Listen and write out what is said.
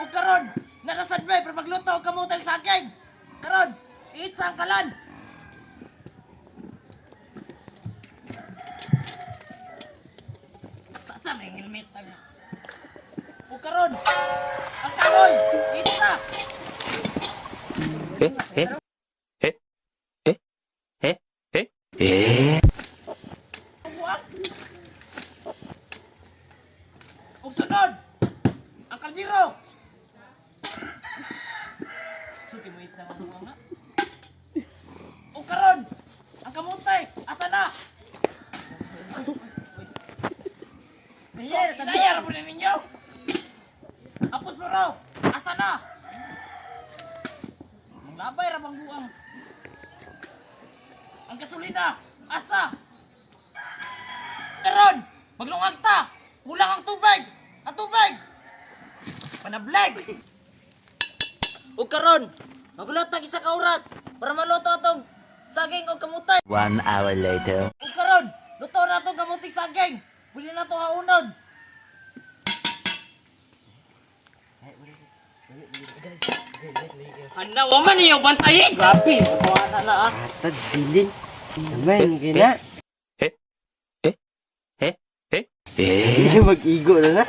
O karon, narasad may para magluto og kamutang saging. Karon, eat sa kalan. Sa may helmet na. O karon, ang kahoy, eat sa. Eh? Eh? Eh? Eh? Eh? Eh? Eh? Ug sunod, ang kaldero. O karon, ang kamutay, asa na? Iya, Sinayar po na ninyo! Apos mo raw! Asa na? Ang labay ra bang buang. Ang gasolina! Asa? Karon! Maglungag ta! Kulang ang tubig! Ang tubig! Panableg! O karon! Magulot tag isa ka oras para maluto atong saging o kamutay! One hour later. O karon! Luto na itong kamuting saging! Pwede na ito haunon! Anda, waman niyo bantayin! Grabe! Kuha na na ah! Tad bilin. Naman, gina. Eh? Eh? Eh? Eh? Hindi mag-igo na na.